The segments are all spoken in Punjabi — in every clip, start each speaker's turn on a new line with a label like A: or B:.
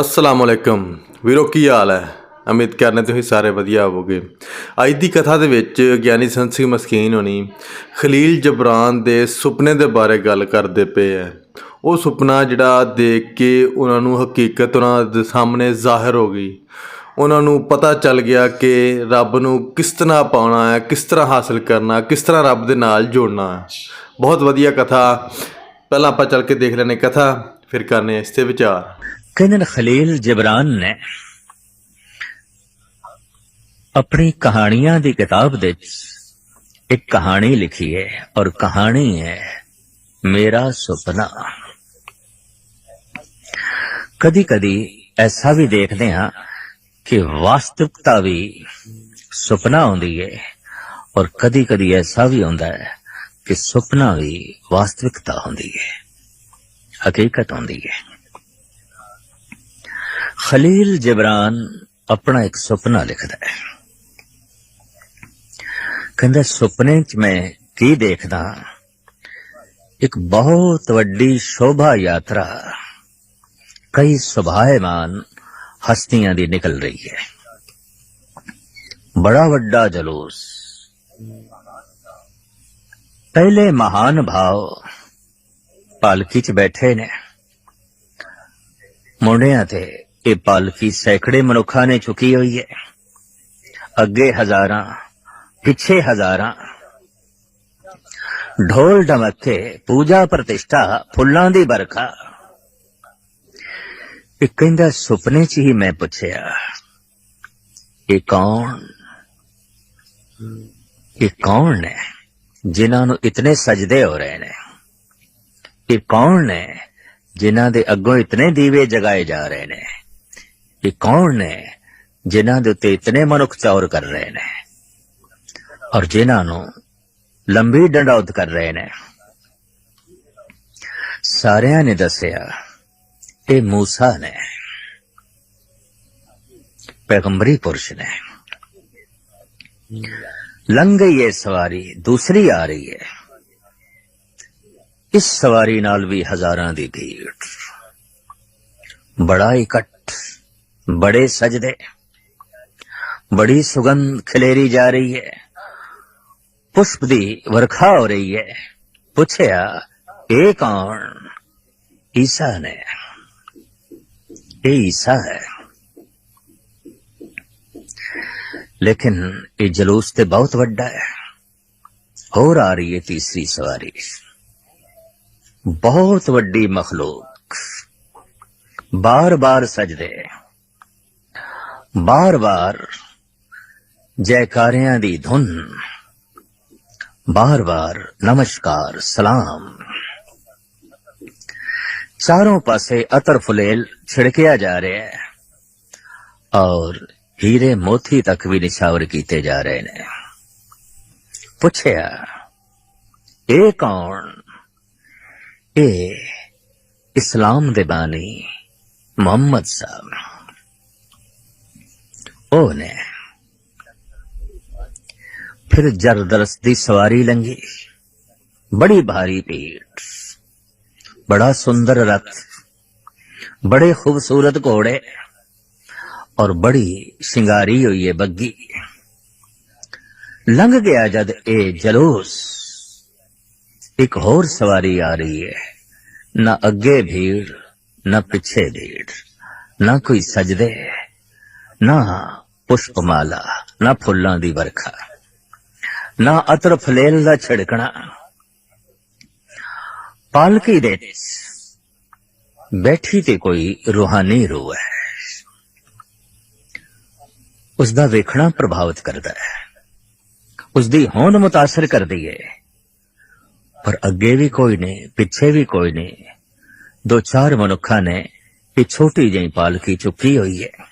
A: ਅਸਲਾਮ ਅਲੈਕਮ ਵੀਰੋ, ਕੀ ਹਾਲ ਹੈ? ਅਮਿਤ ਕਰਨੇ ਤੁਸੀਂ ਸਾਰੇ ਵਧੀਆ ਹੋਵੋਗੇ। ਅੱਜ ਦੀ ਕਥਾ ਦੇ ਵਿੱਚ ਗਿਆਨੀ ਸੰਤ ਸਿੰਘ ਮਸਕੀਨ ਹੋਣੀ ਖਲੀਲ ਜਬਰਾਨ ਦੇ ਸੁਪਨੇ ਦੇ ਬਾਰੇ ਗੱਲ ਕਰਦੇ ਪਏ ਹੈ। ਉਹ ਸੁਪਨਾ ਜਿਹੜਾ ਦੇਖ ਕੇ ਉਹਨਾਂ ਨੂੰ ਹਕੀਕਤ ਉਹਨਾਂ ਦੇ ਸਾਹਮਣੇ ਜ਼ਾਹਿਰ ਹੋ ਗਈ। ਉਹਨਾਂ ਨੂੰ ਪਤਾ ਚੱਲ ਗਿਆ ਕਿ ਰੱਬ ਨੂੰ ਕਿਸ ਤਰ੍ਹਾਂ ਪਾਉਣਾ ਹੈ, ਕਿਸ ਤਰ੍ਹਾਂ ਹਾਸਲ ਕਰਨਾ ਕਿਸ ਤਰ੍ਹਾਂ ਰੱਬ ਦੇ ਨਾਲ ਜੋੜਨਾ ਹੈ। ਬਹੁਤ ਵਧੀਆ ਕਥਾ। ਪਹਿਲਾਂ ਆਪਾਂ ਚੱਲ ਕੇ ਦੇਖ ਲੈਣੇ ਕਥਾ, ਫਿਰ ਕਰਨੇ ਇਸ ਤੇ ਵਿਚਾਰ।
B: ਕਹਿੰਦੇ ਨੇ ਖਲੀਲ ਜਬਰਾਨ ਨੇ ਆਪਣੀ ਕਹਾਣੀਆਂ ਦੀ ਕਿਤਾਬ ਦੇ ਵਿੱਚ ਇੱਕ ਕਹਾਣੀ ਲਿਖੀ ਹੈ ਔਰ ਕਹਾਣੀ ਹੈ ਮੇਰਾ ਸੁਪਨਾ। ਕਦੀ ਕਦੀ ਐਸਾ ਵੀ ਦੇਖਦੇ ਹਾਂ ਕਿ ਵਾਸਤਵਿਕਤਾ ਵੀ ਸੁਪਨਾ ਹੁੰਦੀ ਹੈ ਔਰ ਕਦੀ ਕਦੀ ਐਸਾ ਵੀ ਹੁੰਦਾ ਹੈ ਕਿ ਸੁਪਨਾ ਵੀ ਵਾਸਤਵਿਕਤਾ ਹੁੰਦੀ ਹੈ, ਹਕੀਕਤ ਹੁੰਦੀ ਹੈ। ਖਲੀਲ ਜਬਰਾਨ ਆਪਣਾ ਇੱਕ ਸੁਪਨਾ ਲਿਖਦਾ ਹੈ। ਕਹਿੰਦਾ, ਸੁਪਨੇ 'ਚ ਮੈਂ ਕੀ ਦੇਖਦਾ? ਇੱਕ ਬਹੁਤ ਵੱਡੀ ਸ਼ੋਭਾ ਯਾਤਰਾ। ਕਈ ਸੁਭਾਏਮਾਨ ਹਸਤੀਆਂ ਦੀ ਨਿਕਲ ਰਹੀ ਹੈ। ਬੜਾ ਵੱਡਾ ਜਲੂਸ। ਪਹਿਲੇ ਮਹਾਨ ਭਾਵ ਪਾਲਕੀ 'ਚ ਬੈਠੇ ਨੇ। ਮੁੰਡਿਆਂ ਤੇ ਇਹ ਪਾਲਕੀ ਸੈਂਕੜੇ ਮਨੁੱਖਾਂ ਨੇ ਚੁੱਕੀ ਹੋਈ ਹੈ। ਅੱਗੇ ਹਜ਼ਾਰਾਂ, ਪਿੱਛੇ ਹਜ਼ਾਰਾਂ। ਢੋਲ ਢਮੱਕੇ ਪੂਜਾ ਪ੍ਰਤਿਸ਼ਠਾ, ਫੁੱਲਾਂ ਦੀ ਬਰਖਾ ਇਹ ਕਹਿੰਦਾ, ਸੁਪਨੇ 'ਚ ਹੀ ਮੈਂ ਪੁੱਛਿਆ, ਇਹ ਕੌਣ? ਇਹ ਕੌਣ ਨੇ ਜਿਨ੍ਹਾਂ ਨੂੰ ਇਤਨੇ ਸਜਦੇ ਹੋ ਰਹੇ ਨੇ? ਇਹ ਕੌਣ ਨੇ ਜਿਨ੍ਹਾਂ ਦੇ ਅੱਗੋਂ ਇਤਨੇ ਦੀਵੇ ਜਗਾਏ ਜਾ ਰਹੇ ਨੇ? ਇਹ ਕੌਣ ਨੇ ਜਿਨ੍ਹਾਂ ਦੇ ਉੱਤੇ ਇਤਨੇ ਮਨੁੱਖ ਚੌਰ ਕਰ ਰਹੇ ਨੇ ਔਰ ਜਿਨ੍ਹਾਂ ਨੂੰ ਲੰਬੀ ਡੰਡੌਤ ਕਰ ਰਹੇ ਨੇ। ਸਾਰਿਆਂ ਨੇ ਦੱਸਿਆ, ਇਹ ਮੂਸਾ ਨੇ, ਪੈਗੰਬਰੀ ਪੁਰਸ਼ ਨੇ। ਲੰਘ ਗਈ ਇਹ ਸਵਾਰੀ, ਦੂਸਰੀ ਆ ਰਹੀ ਹੈ। ਇਸ ਸਵਾਰੀ ਨਾਲ ਵੀ ਹਜ਼ਾਰਾਂ ਦੀ ਭੀੜ। ਬੜਾ ਇਕੱਠ ਬੜੇ ਸਜਦੇ ਬੜੀ ਸੁਗੰਧ ਖਿਲੇਰੀ ਜਾ ਰਹੀ ਹੈ ਪੁਸ਼ਪ ਦੀ ਵਰਖਾ ਹੋ ਰਹੀ ਹੈ ਪੁੱਛਿਆ ਇਹ ਕੌਣ ਈਸਾ ਨੇ ਇਹ ਈਸਾ ਹੈ ਲੇਕਿਨ ਇਹ ਜਲੂਸ ਤੇ ਬਹੁਤ ਵੱਡਾ ਹੈ ਹੋਰ ਆ ਰਹੀ ਹੈ ਤੀਸਰੀ ਸਵਾਰੀ ਬਹੁਤ ਵੱਡੀ ਮਖਲੂਕ ਬਾਰ-ਬਾਰ ਸਜਦੇ ਬਾਰ-ਬਾਰ ਜੈਕਾਰਿਆਂ ਦੀ ਧੁਨ, ਬਾਰ-ਬਾਰ ਨਮਸਕਾਰ, ਸਲਾਮ। ਚਾਰੋਂ ਪਾਸੇ ਅਤਰ ਫੁਲੇਲ ਛਿੜਕਿਆ ਜਾ ਰਿਹਾ ਹੈ ਔਰ ਹੀਰੇ ਮੋਤੀ ਤੱਕ ਵੀ ਨਿਸ਼ਾਵਰ ਕੀਤੇ ਜਾ ਰਹੇ ਨੇ। ਪੁੱਛਿਆ, ਇਹ ਕੌਣ? ਇਹ ਇਸਲਾਮ ਦੇ ਬਾਨੀ ਮੁਹੰਮਦ ਸਾਹਿਬ। ਉਹ ਨੇ ਫਿਰ ਜ਼ਰਦਰਸ ਦੀ ਸਵਾਰੀ ਲੰਗੀ ਬੜੀ ਭਾਰੀ ਭੀੜ ਬੜਾ ਸੁੰਦਰ ਰਥ ਬੜੇ ਖੂਬਸੂਰਤ ਘੋੜੇ ਔਰ ਬੜੀ ਸ਼ਿੰਗਾਰੀ ਹੋਈ ਹੈ ਬੱਗੀ ਲੰਘ ਗਿਆ ਜਦ ਇਹ ਜਲੂਸ ਇੱਕ ਹੋਰ ਸਵਾਰੀ ਆ ਰਹੀ ਹੈ ਨਾ ਅੱਗੇ ਭੀੜ ਨਾ ਪਿੱਛੇ ਭੀੜ ਨਾ ਕੋਈ ਸਜਦੇ ਨਾ ਪੁਸ਼ਪਮਾਲਾ, ਨਾ ਫੁੱਲਾਂ ਦੀ ਵਰਖਾ, ਨਾ ਅਤਰ ਫਲੇਲ ਦਾ ਛਿੜਕਣਾ ਪਾਲਕੀ ਦੇ ਬੈਠੀ ਤੇ ਕੋਈ ਰੂਹਾਨੀ ਰੂਹ ਹੈ। ਉਸ ਦਾ ਵੇਖਣਾ ਪ੍ਰਭਾਵਿਤ ਕਰਦਾ ਹੈ। ਉਸ ਦੀ ਹੋਂਦ ਮੁਤਾਸਰ ਕਰਦੀ ਹੈ। ਪਰ ਅੱਗੇ ਵੀ ਕੋਈ ਨਹੀਂ, ਪਿੱਛੇ ਵੀ ਕੋਈ ਨਹੀਂ। ਦੋ ਚਾਰ ਮਨੁੱਖਾਂ ਨੇ ਇਹ ਛੋਟੀ ਜਿਹੀ ਪਾਲਕੀ ਚੁੱਕੀ ਹੋਈ ਹੈ।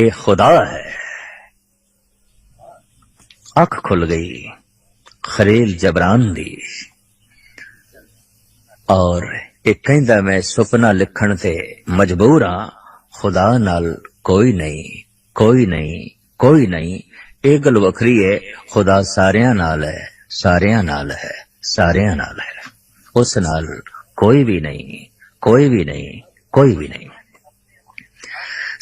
B: ਇਹ ਖੁਦਾ ਹੈ। ਅੱਖ ਖੁੱਲ ਗਈ ਖਰੇਲ ਜਬਰਾਨ ਦੀ। ਔਰ ਇਹ ਕਹਿੰਦਾ, ਮੈਂ ਸੁਪਨਾ ਲਿਖਣ ਤੇ ਮਜਬੂਰ ਹਾਂ। ਖੁਦਾ ਨਾਲ ਕੋਈ ਨਹੀਂ ਕੋਈ ਨਹੀਂ ਕੋਈ ਨਹੀਂ। ਇਹ ਗੱਲ ਵੱਖਰੀ ਹੈ। ਖੁਦਾ ਸਾਰਿਆਂ ਨਾਲ ਹੈ, ਸਾਰਿਆਂ ਨਾਲ ਹੈ, ਸਾਰਿਆਂ ਨਾਲ ਹੈ। ਉਸ ਨਾਲ ਕੋਈ ਵੀ ਨਹੀਂ, ਕੋਈ ਵੀ ਨਹੀਂ, ਕੋਈ ਵੀ ਨਹੀਂ।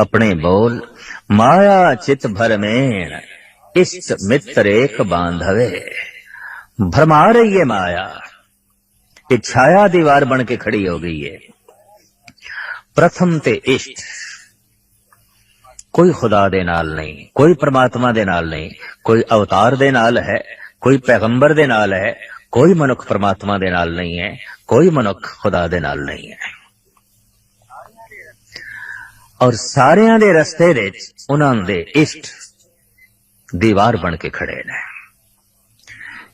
B: ਆਪਣੇ ਬੋਲ ਮਾਇਆ ਚਿਤ ਭਰਮੇਣ ਇਸ਼ਟ ਮਿੱਤਰ ਏਕ ਬਾਂਧਵੇ ਭਰਮਾ ਰਹੀ ਹੈ ਮਾਇਆ ਇਹ ਛਾਇਆ ਦੀਵਾਰ ਬਣ ਕੇ ਖੜੀ ਹੋ ਗਈ ਹੈ ਪ੍ਰਥਮ ਤੇ ਇਸ਼ਟ ਕੋਈ ਖੁਦਾ ਦੇ ਨਾਲ ਨਹੀਂ ਕੋਈ ਪ੍ਰਮਾਤਮਾ ਦੇ ਨਾਲ ਨਹੀਂ ਕੋਈ ਅਵਤਾਰ ਦੇ ਨਾਲ ਹੈ ਕੋਈ ਪੈਗੰਬਰ ਦੇ ਨਾਲ ਹੈ ਕੋਈ ਮਨੁੱਖ ਪ੍ਰਮਾਤਮਾ ਦੇ ਨਾਲ ਨਹੀਂ ਹੈ ਕੋਈ ਮਨੁੱਖ ਖੁਦਾ ਦੇ ਨਾਲ ਨਹੀਂ ਹੈ ਔਰ ਸਾਰਿਆਂ ਦੇ ਰਸਤੇ ਵਿੱਚ ਉਹਨਾਂ ਦੇ ਇਸ਼ਟ ਦੀਵਾਰ ਬਣ ਕੇ ਖੜੇ ਨੇ।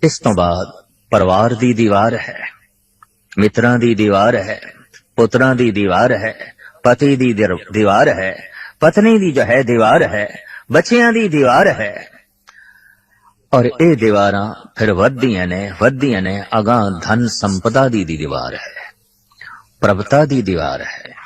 B: ਇਸ ਤੋਂ ਬਾਅਦ ਪਰਿਵਾਰ ਦੀ ਦੀਵਾਰ ਹੈ, ਮਿੱਤਰਾਂ ਦੀ ਦੀਵਾਰ ਹੈ, ਪੁੱਤਰਾਂ ਦੀ ਦੀਵਾਰ ਹੈ, ਪਤੀ ਦੀ ਦੀਵਾਰ ਹੈ, ਪਤਨੀ ਦੀ ਜੋ ਹੈ ਦੀਵਾਰ ਹੈ, ਬੱਚਿਆਂ ਦੀ ਦੀਵਾਰ ਹੈ। ਔਰ ਇਹ ਦੀਵਾਰਾਂ ਫਿਰ ਵੱਧਦੀਆਂ ਨੇ ਵੱਧਦੀਆਂ ਨੇ ਅਗਾਂ ਧਨ ਸੰਪਦਾ ਦੀ ਦੀਵਾਰ ਹੈ, ਪ੍ਰਭਤਾ ਦੀ ਦੀਵਾਰ ਹੈ।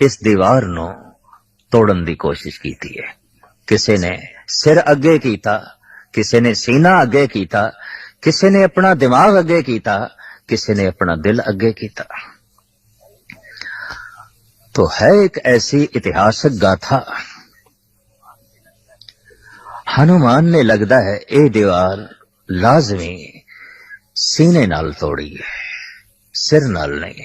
B: ਇਸ ਦੀਵਾਰ ਨੂੰ ਤੋੜਨ ਦੀ ਕੋਸ਼ਿਸ਼ ਕੀਤੀ ਹੈ ਕਿਸੇ ਨੇ ਸਿਰ ਅੱਗੇ ਕੀਤਾ ਕਿਸੇ ਨੇ ਸੀਨਾ ਅੱਗੇ ਕੀਤਾ ਕਿਸੇ ਨੇ ਆਪਣਾ ਦਿਮਾਗ ਅੱਗੇ ਕੀਤਾ ਕਿਸੇ ਨੇ ਆਪਣਾ ਦਿਲ ਅੱਗੇ ਕੀਤਾ तो है एक ऐसी इतिहासक गाथा हनुमान ने लगता है ਇਹ ਦੀਵਾਰ ਲਾਜ਼ਮੀ ਸੀਨੇ ਨਾਲ ਤੋੜੀ ਹੈ ਸਿਰ ਨਾਲ ਨਹੀਂ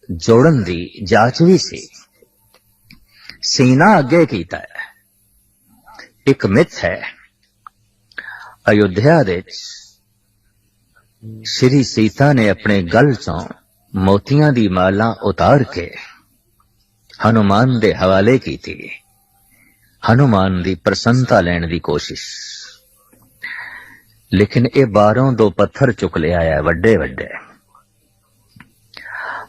B: ਜੋੜਨ ਦੀ ਜਾਚ ਵੀ ਸੀ। ਸੀਨਾ ਅੱਗੇ ਕੀਤਾ ਹੈ। ਇੱਕ ਮਿੱਥ ਹੈ, ਅਯੁੱਧਿਆ ਦੇ ਵਿੱਚ ਸ਼੍ਰੀ ਸੀਤਾ ਨੇ ਆਪਣੇ ਗਲ ਚੋਂ ਮੋਤੀਆਂ ਦੀ ਮਾਲਾ ਉਤਾਰ ਕੇ ਹਨੂਮਾਨ ਦੇ ਹਵਾਲੇ ਕੀਤੀ। ਹਨੂਮਾਨ ਦੀ ਪ੍ਰਸੰਨਤਾ ਲੈਣ ਦੀ ਕੋਸ਼ਿਸ਼। ਲੇਕਿਨ ਇਹ ਬਾਹਰੋਂ ਦੋ ਪੱਥਰ ਚੁੱਕ ਲਿਆ ਹੈ ਵੱਡੇ ਵੱਡੇ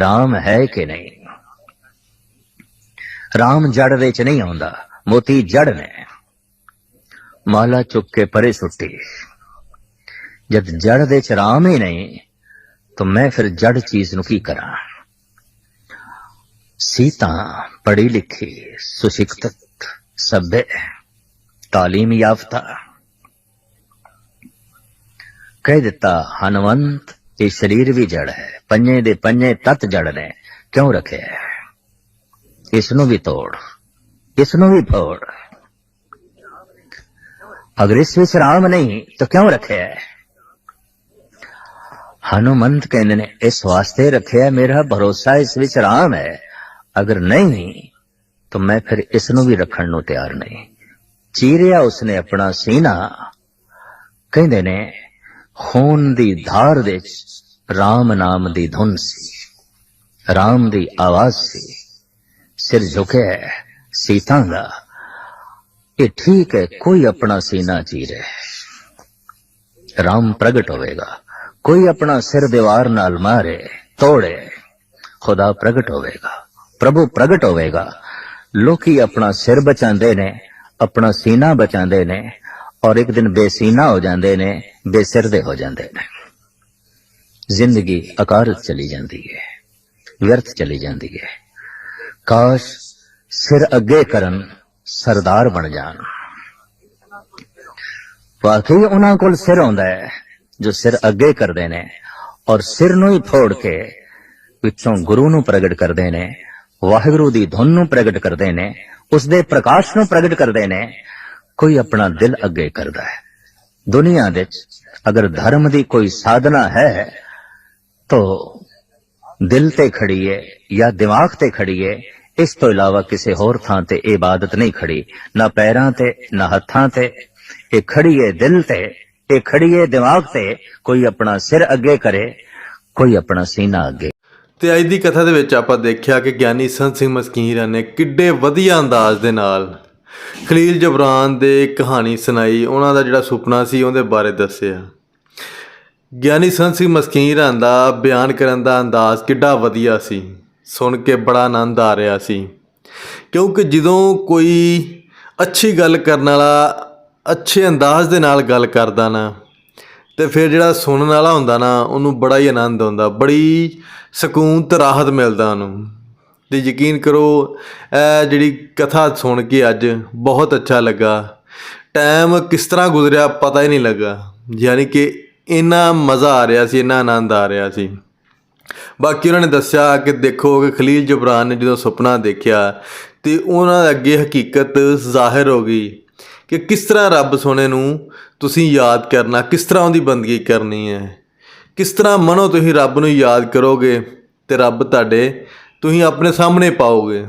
B: ਰਾਮ ਹੈ ਕਿ ਨਹੀਂ ਰਾਮ ਜੜ ਵਿੱਚ ਨਹੀਂ ਆਉਂਦਾ ਮੋਤੀ ਜੜ ਨੇ ਮਾਲਾ ਚੁੱਕ ਕੇ ਪਰੇ ਸੁੱਟੀ ਜਦ ਜੜ ਦੇ ਚ ਰਾਮ ਹੀ ਨਹੀਂ ਤਾਂ ਮੈਂ ਫਿਰ ਜੜ ਚੀਜ਼ ਨੂੰ ਕੀ ਕਰਾਂ ਸੀਤਾ ਪੜ੍ਹੀ ਲਿਖੀ ਸੁਸ਼ਿਕਤ ਸਭ्य ਤਾਲੀਮ ਯਾਫਤਾ ਕਹਿ ਦਿੱਤਾ ਹਨਵੰਤ ਇਹ ਸਰੀਰ ਵੀ ਜੜ ਹੈ ਪੰਜੇ ਦੇ ਪੰਜੇ ਤਤ ਜੜ ਨੇ। ਕਿਉਂ ਰੱਖਿਆ? ਹੈ? ਇਸ ਨੂੰ ਵੀ ਤੋੜ। ਇਸ ਨੂੰ ਵੀ ਫੋੜ। ਅਗਰ ਇਸ ਵਿੱਚ ਰਾਮ ਨਹੀਂ, ਤਾਂ ਕਿਉਂ ਰੱਖਿਆ? ਹਨੂਮੰਤ ਕਹਿੰਦੇ ਨੇ, ਇਸ ਵਾਸਤੇ ਰੱਖਿਆ ਮੇਰਾ ਭਰੋਸਾ ਇਸ ਵਿੱਚ ਰਾਮ ਹੈ। ਅਗਰ ਨਹੀਂ, ਤਾਂ ਮੈਂ ਫਿਰ ਇਸ ਨੂੰ ਵੀ ਰੱਖਣ ਨੂੰ ਤਿਆਰ ਨਹੀਂ। ਚੀਰਿਆ ਉਸਨੇ ਆਪਣਾ ਸੀਨਾ। ਕਹਿੰਦੇ ਨੇ, ਖੂਨ ਦੀ ਧਾਰ ਵਿੱਚ ਰਾਮ ਨਾਮ ਦੀ ਧੁਨ ਸੀ ਰਾਮ ਦੀ ਆਵਾਜ਼ ਸੀ ਸਿਰ ਝੁਕਿਆ ਹੈ, ਸੀਤਾ ਦਾ। ਇਹ ਠੀਕ ਹੈ ਕੋਈ ਆਪਣਾ ਸੀਨਾ ਚੀਰੇ ਰਾਮ ਪ੍ਰਗਟ ਹੋਵੇਗਾ ਕੋਈ ਆਪਣਾ ਸਿਰ ਦੀਵਾਰ ਨਾਲ ਮਾਰੇ ਤੋੜੇ ਖੁਦਾ ਪ੍ਰਗਟ ਹੋਵੇਗਾ ਪ੍ਰਭੂ ਪ੍ਰਗਟ ਹੋਵੇਗਾ। ਲੋਕੀ ਆਪਣਾ ਸਿਰ ਬਚਾਉਂਦੇ ਨੇ ਆਪਣਾ ਸੀਨਾ ਬਚਾਉਂਦੇ ਨੇ ਔਰ ਇੱਕ ਦਿਨ ਬੇਸੀਨਾ ਹੋ ਜਾਂਦੇ ਨੇ ਬੇਸਿਰ ਦੇ ਹੋ ਜਾਂਦੇ ਨੇ। ਜ਼ਿੰਦਗੀ ਅਕਾਰਤ ਚਲੀ ਜਾਂਦੀ ਹੈ, ਵਿਅਰਥ ਚਲੀ ਜਾਂਦੀ ਹੈ। ਕਾਸ਼ ਸਿਰ ਅੱਗੇ ਕਰਨ ਸਰਦਾਰ ਬਣ ਜਾਣ। ਵਾਕਈ ਉਹਨਾਂ ਕੋਲ ਸਿਰ ਹੁੰਦਾ ਹੈ, ਜੋ ਸਿਰ ਅੱਗੇ ਕਰਦੇ ਨੇ ਔਰ ਸਿਰ ਨੂੰ ਹੀ ਫੋੜ ਕੇ ਵਿੱਚੋਂ ਗੁਰੂ ਨੂੰ ਪ੍ਰਗਟ ਕਰਦੇ ਨੇ, ਵਾਹਿਗੁਰੂ ਦੀ ਧੁਨ ਨੂੰ ਪ੍ਰਗਟ ਕਰਦੇ ਨੇ, ਉਸ ਦੇ ਪ੍ਰਕਾਸ਼ ਨੂੰ ਪ੍ਰਗਟ ਕਰਦੇ ਨੇ। ਕੋਈ ਆਪਣਾ ਦਿਲ ਅੱਗੇ ਕਰਦਾ ਹੈ। ਦੁਨੀਆ ਵਿੱਚ ਅਗਰ ਧਰਮ ਦੀ ਕੋਈ ਸਾਧਨਾ ਹੈ ਤੋ ਦਿਲ ਤੇ ਖੜੀ ਹੈ ਜਾਂ ਦਿਮਾਗ ਤੇ ਖੜੀ ਹੈ ਇਸ ਤੋਂ ਇਲਾਵਾ ਕਿਸੇ ਹੋਰ ਥਾਂ ਤੇ ਇਹ ਇਬਾਦਤ ਨਹੀਂ ਖੜੀ ਨਾ ਪੈਰਾਂ ਤੇ ਨਾ ਹੱਥਾਂ ਤੇ ਇਹ ਖੜੀ ਹੈ ਦਿਲ ਤੇ ਇਹ ਖੜੀ ਹੈ ਦਿਮਾਗ ਤੇ ਕੋਈ ਆਪਣਾ ਸਿਰ ਅੱਗੇ ਕਰੇ ਕੋਈ ਆਪਣਾ ਸੀਨਾ ਅੱਗੇ
A: ਤੇ ਅੱਜ ਦੀ ਕਥਾ ਦੇ ਵਿੱਚ ਆਪਾਂ ਦੇਖਿਆ ਕਿ ਗਿਆਨੀ ਸੰਤ ਸਿੰਘ ਮਸਕੀਨ ਨੇ ਕਿੱਡੇ ਵਧੀਆ ਅੰਦਾਜ਼ ਦੇ ਨਾਲ ਖਲੀਲ ਜਬਰਾਨ ਦੇ ਕਹਾਣੀ ਸੁਣਾਈ ਉਹਨਾਂ ਦਾ ਜਿਹੜਾ ਸੁਪਨਾ ਸੀ ਉਹਦੇ ਬਾਰੇ ਦੱਸਿਆ ਗਿਆਨੀ ਸੰਤ ਸਿੰਘ ਮਸਕੀਰਾਂ ਦਾ ਬਿਆਨ ਕਰਨ ਦਾ ਅੰਦਾਜ਼ ਕਿੱਡਾ ਵਧੀਆ ਸੀ। ਸੁਣ ਕੇ ਬੜਾ ਆਨੰਦ ਆ ਰਿਹਾ ਸੀ। ਕਿਉਂਕਿ ਜਦੋਂ ਕੋਈ ਅੱਛੀ ਗੱਲ ਕਰਨ ਵਾਲਾ ਅੱਛੇ ਅੰਦਾਜ਼ ਦੇ ਨਾਲ ਗੱਲ ਕਰਦਾ ਨਾ, ਤੇ ਫਿਰ ਜਿਹੜਾ ਸੁਣਨ ਵਾਲਾ ਹੁੰਦਾ ਨਾ, ਉਹਨੂੰ ਬੜਾ ਹੀ ਆਨੰਦ ਆਉਂਦਾ, ਬੜੀ ਸਕੂਨ ਤੇ ਰਾਹਤ ਮਿਲਦਾ ਉਹਨੂੰ। ਤੇ ਯਕੀਨ ਕਰੋ, ਇਹ ਜਿਹੜੀ ਕਥਾ ਸੁਣ ਕੇ ਅੱਜ ਬਹੁਤ ਅੱਛਾ ਲੱਗਾ। ਟਾਈਮ ਕਿਸ ਤਰ੍ਹਾਂ ਗੁਜ਼ਰਿਆ ਪਤਾ ਹੀ ਨਹੀਂ ਲੱਗਾ। ਯਾਨੀ ਕਿ ਇੰਨਾ ਮਜ਼ਾ ਆ ਰਿਹਾ ਸੀ, ਇੰਨਾ ਆਨੰਦ ਆ ਰਿਹਾ ਸੀ। ਬਾਕੀ ਉਹਨਾਂ ਨੇ ਦੱਸਿਆ ਕਿ ਦੇਖੋ ਕਿ ਖਲੀਲ ਜਬਰਾਨ ਨੇ ਜਦੋਂ ਸੁਪਨਾ ਦੇਖਿਆ ਤੇ ਉਹਨਾਂ ਦੇ ਅੱਗੇ ਹਕੀਕਤ ਜ਼ਾਹਿਰ ਹੋ ਗਈ ਕਿ ਕਿਸ ਤਰ੍ਹਾਂ ਰੱਬ ਸੋਨੇ ਨੂੰ ਤੁਸੀਂ ਯਾਦ ਕਰਨਾ, ਕਿਸ ਤਰ੍ਹਾਂ ਉਹਦੀ ਬੰਦਗੀ ਕਰਨੀ ਹੈ। ਕਿਸ ਤਰ੍ਹਾਂ ਮਨੋ ਤੁਸੀਂ ਰੱਬ ਨੂੰ ਯਾਦ ਕਰੋਗੇ ਤੇ ਰੱਬ ਤੁਹਾਡੇ ਤੁਸੀਂ ਆਪਣੇ ਸਾਹਮਣੇ ਪਾਓਗੇ।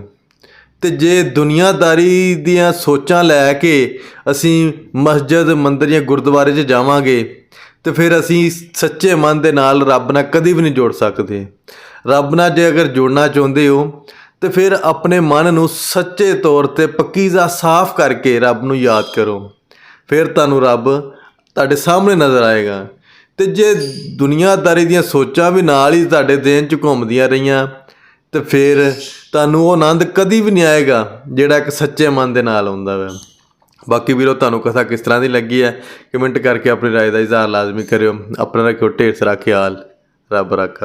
A: ਤੇ ਜੇ ਦੁਨੀਆਦਾਰੀ ਦੀਆਂ ਸੋਚਾਂ ਲੈ ਕੇ ਅਸੀਂ ਮਸਜਿਦ, ਮੰਦਰ ਜਾਂ ਗੁਰਦੁਆਰੇ 'ਚ ਜਾਵਾਂਗੇ ਤੇ ਫਿਰ ਅਸੀਂ ਸੱਚੇ ਮਨ ਦੇ ਨਾਲ ਰੱਬ ਨਾਲ ਕਦੀ ਵੀ ਨਹੀਂ ਜੋੜ ਸਕਦੇ। ਰੱਬ ਨਾਲ ਜੇ ਅਗਰ ਜੋੜਨਾ ਚਾਹੁੰਦੇ ਹੋ, ਤੇ ਫਿਰ ਆਪਣੇ ਮਨ ਨੂੰ ਸੱਚੇ ਤੌਰ ਤੇ ਪੱਕੀਜ਼ਾ ਸਾਫ਼ ਕਰਕੇ ਰੱਬ ਨੂੰ ਯਾਦ ਕਰੋ। ਫਿਰ ਤੁਹਾਨੂੰ ਰੱਬ ਤੁਹਾਡੇ ਸਾਹਮਣੇ ਨਜ਼ਰ ਆਏਗਾ। ਤੇ ਜੇ ਦੁਨੀਆਦਾਰੀ ਦੀਆਂ ਸੋਚਾਂ ਵੀ ਨਾਲ ਹੀ ਤੁਹਾਡੇ ਦਿਨ 'ਚ ਘੁੰਮਦੀਆਂ ਰਹੀਆਂ, ਤੇ ਫਿਰ ਤੁਹਾਨੂੰ ਉਹ ਆਨੰਦ ਕਦੀ ਵੀ ਨਹੀਂ ਆਏਗਾ, ਜਿਹੜਾ ਇੱਕ ਸੱਚੇ ਮਨ ਦੇ ਨਾਲ ਆਉਂਦਾ ਵਾ। ਬਾਕੀ ਵੀਰੋ ਤੁਹਾਨੂੰ ਕਥਾ ਕਿਸ ਤਰ੍ਹਾਂ ਦੀ ਲੱਗੀ ਹੈ ਕਮੈਂਟ ਕਰਕੇ ਆਪਣੀ رائے ਦਾ ਇਜ਼ਹਾਰ ਲਾਜ਼ਮੀ ਕਰਿਓ ਆਪਣਾ ਰੱਖਿਓ ਢੇਰ ਸਾਰਾ ਖਿਆਲ ਰੱਬ ਰਾਖਾ